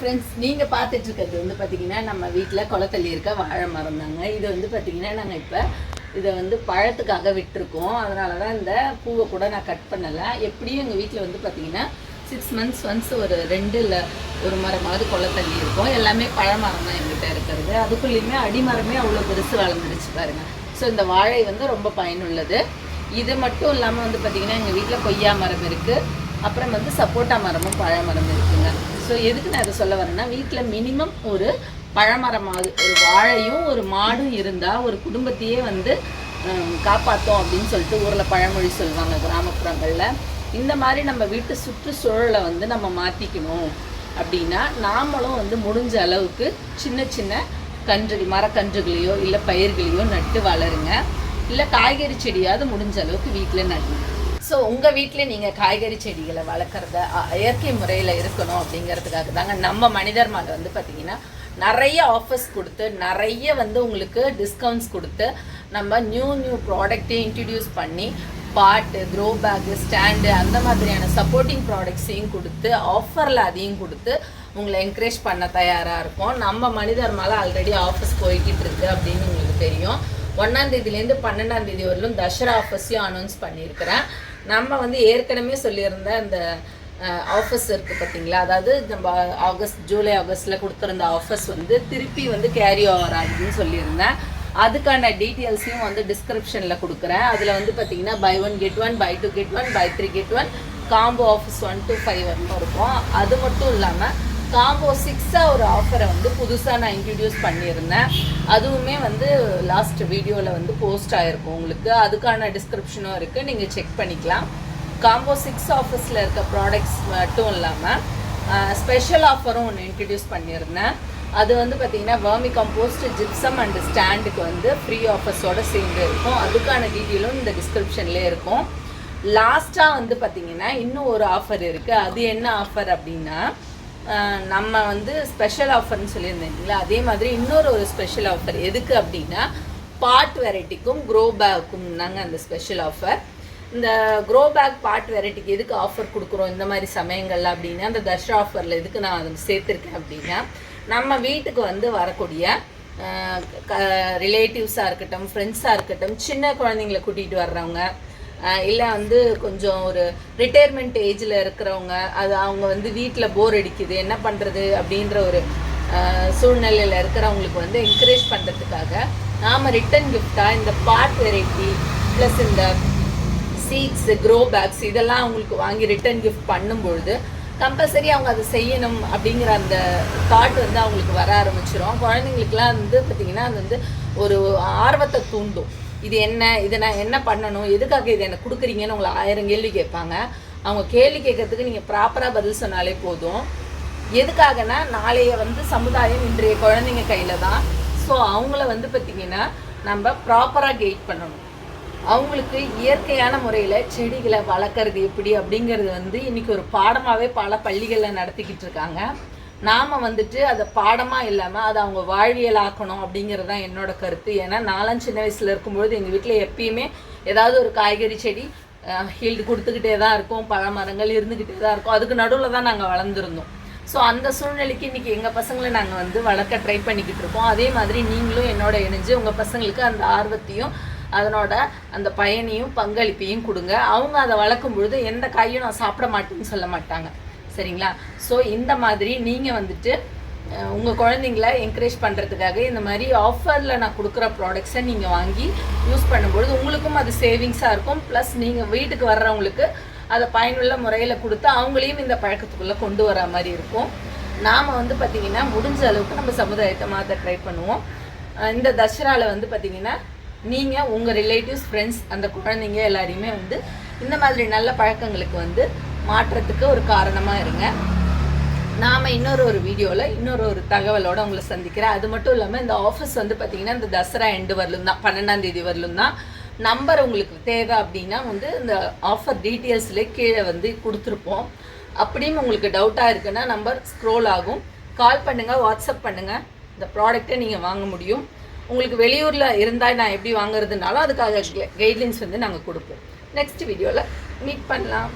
Friends நீங்கள் பார்த்துட்டு இருக்கிறது வந்து பார்த்தீங்கன்னா நம்ம வீட்டில் குளத்தள்ளி இருக்க வாழை மரம் தாங்க. இது வந்து பார்த்தீங்கன்னா நாங்கள் இப்போ இதை வந்து பழத்துக்காக விட்டுருக்கோம். அதனால தான் இந்த பூவை கூட நான் கட் பண்ணலை. எப்படியும் எங்கள் வீட்டில் வந்து பார்த்தீங்கன்னா சிக்ஸ் மந்த்ஸ் ஒன்ஸ் ஒரு ரெண்டு இல்லை ஒரு மரமாவது குளத்தள்ளி இருக்கும் எல்லாமே பழமரம் தான் எங்கிட்ட இருக்கிறது. அதுக்குள்ளேயுமே அடிமரமே அவ்வளோ பெருசு வளர்ந்துருச்சு பாருங்க. ஸோ இந்த வாழை வந்து ரொம்ப பயனுள்ளது. இது மட்டும் இல்லாமல் வந்து பார்த்திங்கன்னா எங்கள் வீட்டில் கொய்யா மரம் இருக்குது அப்புறம் வந்து சப்போட்டா மரமும் பழமரம் இருக்குங்க. ஸோ எதுக்கு நான் இதை சொல்ல வரேன்னா வீட்டில் மினிமம் ஒரு பழமரமாவது ஒரு வாழையும் ஒரு மாடும் இருந்தால் ஒரு குடும்பத்தையே வந்து காப்பாற்றும் அப்படின்னு சொல்லிட்டு ஊரில் பழமொழி சொல்லுவாங்க கிராமப்புறங்களில். இந்த மாதிரி நம்ம வீட்டு சுற்றுச்சூழலை வந்து நம்ம மாற்றிக்கணும் அப்படின்னா நாமளும் வந்து முடிஞ்ச அளவுக்கு சின்ன சின்ன கன்றுகள் மரக்கன்றுகளையோ இல்லை பயிர்களையோ நட்டு வளருங்க. இல்லை காய்கறி செடியாவது முடிஞ்ச அளவுக்கு வீட்டில் நடுங்க. ஸோ உங்கள் வீட்டில் நீங்கள் காய்கறி செடிகளை வளர்க்குறத இயற்கை முறையில் இருக்கணும் அப்படிங்கிறதுக்காக தாங்க நம்ம மனிதர் மாலை வந்து பார்த்திங்கன்னா நிறைய ஆஃபர்ஸ் கொடுத்து நிறைய வந்து உங்களுக்கு டிஸ்கவுண்ட்ஸ் கொடுத்து நம்ம நியூ நியூ ப்ராடக்ட்டையும் இன்ட்ரடியூஸ் பண்ணி பாட்டு க்ரோ பேக்கு ஸ்டாண்டு அந்த மாதிரியான சப்போர்ட்டிங் ப்ராடக்ட்ஸையும் கொடுத்து ஆஃபரில் அதையும் கொடுத்து உங்களை என்கரேஜ் பண்ண தயாராக இருக்கும். நம்ம மனிதர் மேலே ஆல்ரெடி ஆஃபர்ஸ் போய்கிட்டு இருக்கு அப்படின்னு உங்களுக்கு தெரியும். ஒன்றாம் தேதியிலேருந்து பன்னெண்டாம் தேதி வரலும் தசரா ஆஃபர்ஸையும் அனௌன்ஸ் பண்ணியிருக்கிறேன். நம்ம வந்து ஏற்கனவே சொல்லியிருந்த அந்த ஆஃபர்ஸ் இருக்குது பார்த்தீங்களா அதாவது நம்ம ஆகஸ்ட் ஜூலை ஆகஸ்ட்டில் கொடுத்துருந்த ஆஃபர்ஸ் வந்து திருப்பி வந்து கேரி ஓவர் ஆகுதுன்னு சொல்லியிருந்தேன். அதுக்கான டீட்டெயில்ஸையும் வந்து டிஸ்கிரிப்ஷனில் கொடுக்குறேன். அதில் வந்து பார்த்தீங்கன்னா buy one get one buy two get one buy three get one combo offers one two five வரலும் இருக்கும். அது மட்டும் இல்லாமல் காம்போ சிக்ஸாக ஒரு ஆஃபரை வந்து புதுசாக நான் இன்ட்ரடியூஸ் பண்ணியிருந்தேன். அதுவுமே வந்து லாஸ்ட் வீடியோவில் வந்து போஸ்ட் ஆகிருக்கும் உங்களுக்கு. அதுக்கான டிஸ்கிரிப்ஷனும் இருக்குது நீங்கள் செக் பண்ணிக்கலாம். காம்போ சிக்ஸ் ஆஃபர்ஸில் இருக்க ப்ராடக்ட்ஸ் மட்டும் இல்லாமல் ஸ்பெஷல் ஆஃபரும் ஒன்று இன்ட்ரடியூஸ் பண்ணியிருந்தேன். அது வந்து பார்த்தீங்கன்னா வேர்மி கம்போஸ்ட் ஜிப்சம் அண்ட் ஸ்டாண்டுக்கு வந்து ஃப்ரீ ஆஃபர்ஸோட சேர்ந்து இருக்கும். அதுக்கான டீட்டெயிலும் இந்த டிஸ்கிரிப்ஷன்லேயே இருக்கும். லாஸ்ட்டாக வந்து பார்த்தீங்கன்னா இன்னும் ஒரு ஆஃபர் இருக்குது அது என்ன ஆஃபர் அப்படின்னா நம்ம வந்து ஸ்பெஷல் ஆஃபர்னு சொல்லியிருந்தீங்களா அதே மாதிரி இன்னொரு ஒரு ஸ்பெஷல் ஆஃபர் எதுக்கு அப்படின்னா பாட் வெரைட்டிக்கும் க்ரோ பேக்கும் தாங்க அந்த ஸ்பெஷல் ஆஃபர் இந்த க்ரோ பேக் பாட் வெரைட்டிக்கு எதுக்கு ஆஃபர் கொடுக்குறோம்? இந்த மாதிரி சமயங்கள்ல அப்படின்னா அந்த தசரா ஆஃபரில் எதுக்கு நான் அதை சேர்த்துருக்கேன் அப்படின்னா நம்ம வீட்டுக்கு வந்து வரக்கூடிய ரிலேட்டிவ்ஸாக இருக்கட்டும் ஃப்ரெண்ட்ஸாக இருக்கட்டும் சின்ன குழந்தைங்களை கூட்டிகிட்டு வர்றவங்க இல்லை வந்து கொஞ்சம் ஒரு ரிட்டையர்மெண்ட் ஏஜில் இருக்கிறவங்க அது அவங்க வந்து வீட்டில் போர் அடிக்குது என்ன பண்ணுறது அப்படின்ற ஒரு சூழ்நிலையில் இருக்கிறவங்களுக்கு வந்து என்கரேஜ் பண்ணுறதுக்காக நாம் ரிட்டன் கிஃப்டாக இந்த பாட் வெரைட்டி ப்ளஸ் இந்த சீட்ஸ் க்ரோ பேக்ஸ் இதெல்லாம் அவங்களுக்கு வாங்கி ரிட்டர்ன் கிஃப்ட் பண்ணும்பொழுது கம்பல்சரி அவங்க அதை செய்யணும் அப்படிங்கிற அந்த தாட் வந்து அவங்களுக்கு வர ஆரம்பிச்சிடும் குழந்தைங்களுக்குலாம் வந்து பார்த்திங்கன்னா அது வந்து ஒரு ஆர்வத்தை தூண்டும். இது என்ன? இதை நான் என்ன பண்ணணும்? எதுக்காக இது எனக்கு கொடுக்குறீங்கன்னு உங்களை ஆயிரம் கேள்வி கேட்பாங்க. அவங்க கேள்வி கேட்கறதுக்கு நீங்கள் ப்ராப்பராக பதில் சொன்னாலே போதும். எதுக்காகனா நாளைய வந்து சமுதாயம் இன்றைய குழந்தைங்க கையில் தான். ஸோ அவங்கள வந்து பார்த்திங்கன்னா நம்ம ப்ராப்பராக கைட் பண்ணணும். அவங்களுக்கு இயற்கையான முறையில் செடிகளை வளர்க்குறது எப்படி அப்படிங்கிறது வந்து இன்றைக்கி ஒரு பாடமாகவே பல பள்ளிகளில் நடத்திக்கிட்டு இருக்காங்க. நாம் வந்துட்டு அதை பாடமாக இல்லாமல் அதை அவங்க வாழ்வியலாக்கணும் அப்படிங்கிறது தான் என்னோட கருத்து. ஏன்னா நாலாம் சின்ன வயசில் இருக்கும்பொழுது எங்கள் வீட்டில் எப்பயுமே ஏதாவது ஒரு காய்கறி செடி ஹீல்டு கொடுத்துக்கிட்டே தான் இருக்கும். பழ மரங்கள் இருந்துக்கிட்டே தான் இருக்கும். அதுக்கு நடுவில் தான் நாங்கள் வளர்ந்துருந்தோம். ஸோ அந்த சூழ்நிலைக்கு இன்றைக்கி எங்கள் பசங்களை நாங்கள் வந்து வளர்க்க ட்ரை பண்ணிக்கிட்டு இருக்கோம். அதே மாதிரி நீங்களும் என்னோட இணைஞ்சு உங்கள் பசங்களுக்கு அந்த ஆர்வத்தையும் அதனோட அந்த பயனையும் பங்களிப்பையும் கொடுங்க. அவங்க அதை வளர்க்கும் பொழுது எந்த காயும் நான் சாப்பிட மாட்டேன்னு சொல்ல மாட்டாங்க. சரிங்களா? ஸோ இந்த மாதிரி நீங்கள் வந்துட்டு உங்கள் குழந்தைங்கள என்கரேஜ் பண்ணுறதுக்காக இந்த மாதிரி ஆஃபரில் நான் கொடுக்குற ப்ராடக்ட்ஸை நீங்கள் வாங்கி யூஸ் பண்ணும்பொழுது உங்களுக்கும் அது சேவிங்ஸாக இருக்கும். ப்ளஸ் நீங்கள் வீட்டுக்கு வர்றவங்களுக்கு அதை பயனுள்ள முறையில் கொடுத்து அவங்களையும் இந்த பழக்கத்துக்குள்ளே கொண்டு வர மாதிரி இருக்கும். நாம் வந்து பார்த்திங்கன்னா முடிஞ்ச அளவுக்கு நம்ம சமுதாயத்தை மாற்ற ட்ரை பண்ணுவோம். இந்த தசராவில் வந்து பார்த்திங்கன்னா நீங்கள் உங்கள் ரிலேட்டிவ்ஸ் ஃப்ரெண்ட்ஸ் அந்த குழந்தைங்க எல்லாரையுமே வந்து இந்த மாதிரி நல்ல பழக்கங்களுக்கு வந்து மாற்றத்துக்கு ஒரு காரணமாக இருங்க. நாம் இன்னொரு ஒரு வீடியோவில் இன்னொரு ஒரு தகவலோடு உங்களை சந்திக்கிறேன். அது மட்டும் இல்லாமல் இந்த ஆஃபீஸ் வந்து பார்த்தீங்கன்னா இந்த தசரா எண்டு வரலும் தான் பன்னெண்டாம் தேதி வரலும் தான். நம்பர் உங்களுக்கு தேவை அப்படின்னா வந்து இந்த ஆஃபர் டீட்டெயில்ஸ்லேயே கீழே வந்து கொடுத்துருப்போம். அப்படியும் உங்களுக்கு டவுட்டாக இருக்குன்னா நம்பர் ஸ்க்ரோல் ஆகும். கால் பண்ணுங்கள் வாட்ஸ்அப் பண்ணுங்கள் இந்த ப்ராடக்ட்டை நீங்கள் வாங்க முடியும். உங்களுக்கு வெளியூரில் இருந்தால் நான் எப்படி வாங்குறதுனாலும் அதுக்காக கைட்லைன்ஸ் வந்து நாங்கள் கொடுப்போம். நெக்ஸ்ட் வீடியோவில் மீட் பண்ணலாம்.